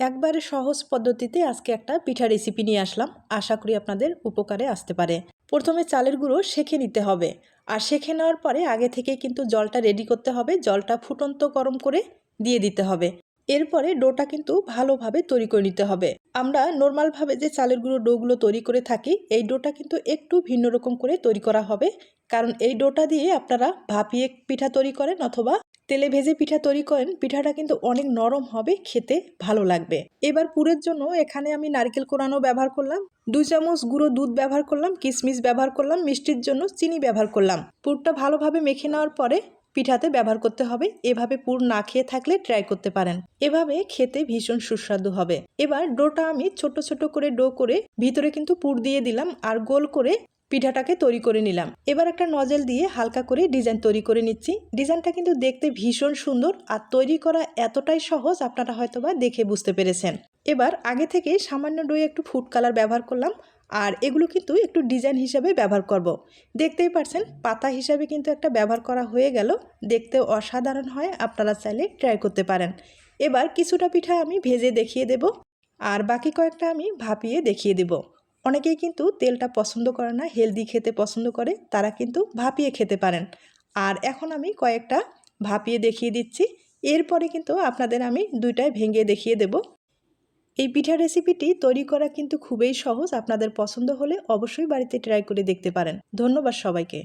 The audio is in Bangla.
একবারে সহজ পদ্ধতিতে আজকে একটা পিঠা রেসিপি নিয়ে আসলাম। আশা করি আপনাদের উপকারে আসতে পারে। প্রথমে চালের গুঁড়ো সেঁকে নিতে হবে। আর সেঁকে নেওয়ার পরে আগে থেকে কিন্তু জলটা রেডি করতে হবে। জলটা ফুটন্ত গরম করে দিয়ে দিতে হবে। এরপরে ডোটা কিন্তু ভালোভাবে তৈরি করে নিতে হবে। আমরা নর্মালভাবে যে চালের গুঁড়ো ডোগুলো তৈরি করে থাকি, এই ডোটা কিন্তু একটু ভিন্ন রকম করে তৈরি করা হবে। কারণ এই ডোটা দিয়ে আপনারা ভাপিয়ে পিঠা তৈরি করেন অথবা তেলে ভেজে পিঠা তৈরি করেন, পিঠাটা কিন্তু অনেক নরম হবে, খেতে ভালো লাগবে। এবার পুরের জন্য এখানে আমি নারকেল কোরানো ব্যবহার করলাম, দুই চামচ গুঁড়ো দুধ ব্যবহার করলাম, কিশমিশ ব্যবহার করলাম, মিষ্টির জন্য চিনি ব্যবহার করলাম। পুরটা ভালোভাবে মেখে নেওয়ার পরে পিঠাতে ব্যবহার করতে হবে, এভাবে পুর না খেয়ে থাকলে ট্রাই করতে পারেন। এভাবে খেতে ভীষণ সুস্বাদু হবে। এবার ডোটা আমি ছোট ছোট করে ডো করে ভিতরে কিন্তু পুর দিয়ে দিলাম, আর গোল করে পিঠাটাকে তৈরি করে নিলাম। এবার একটা নজেল দিয়ে হালকা করে ডিজাইন তৈরি করে নিচ্ছি। ডিজাইনটা কিন্তু দেখতে ভীষণ সুন্দর আর তৈরি করা এতটাই সহজ আপনারা হয়তোবা দেখে বুঝতে পেরেছেন। এবার আগে থেকে সামান্য ডোয়ে একটু ফুড কালার ব্যবহার করলাম আর এগুলো কিন্তু একটু ডিজাইন হিসাবে ব্যবহার করব। দেখতেই পারছেন, পাতা হিসাবে কিন্তু একটা ব্যবহার করা হয়ে গেল। দেখতে অসাধারণ হয়, আপনারা চাইলে ট্রাই করতে পারেন। এবার কিছুটা পিঠা আমি ভেজে দেখিয়ে দেব আর বাকি কয়েকটা আমি ভাপিয়ে দেখিয়ে দেব। অনেকেই কিন্তু তেলটা পছন্দ করে না, হেলদি খেতে পছন্দ করে, তারা কিন্তু ভাপিয়ে খেতে পারেন। আর এখন আমি কয়েকটা ভাপিয়ে দেখিয়ে দিচ্ছি। এরপরে কিন্তু আপনাদের আমি দুইটায় ভেঙে দেখিয়ে দেব। এই পিঠা রেসিপিটি তৈরি করা কিন্তু খুবই সহজ। আপনাদের পছন্দ হলে অবশ্যই বাড়িতে ট্রাই করে দেখতে পারেন। ধন্যবাদ সবাইকে।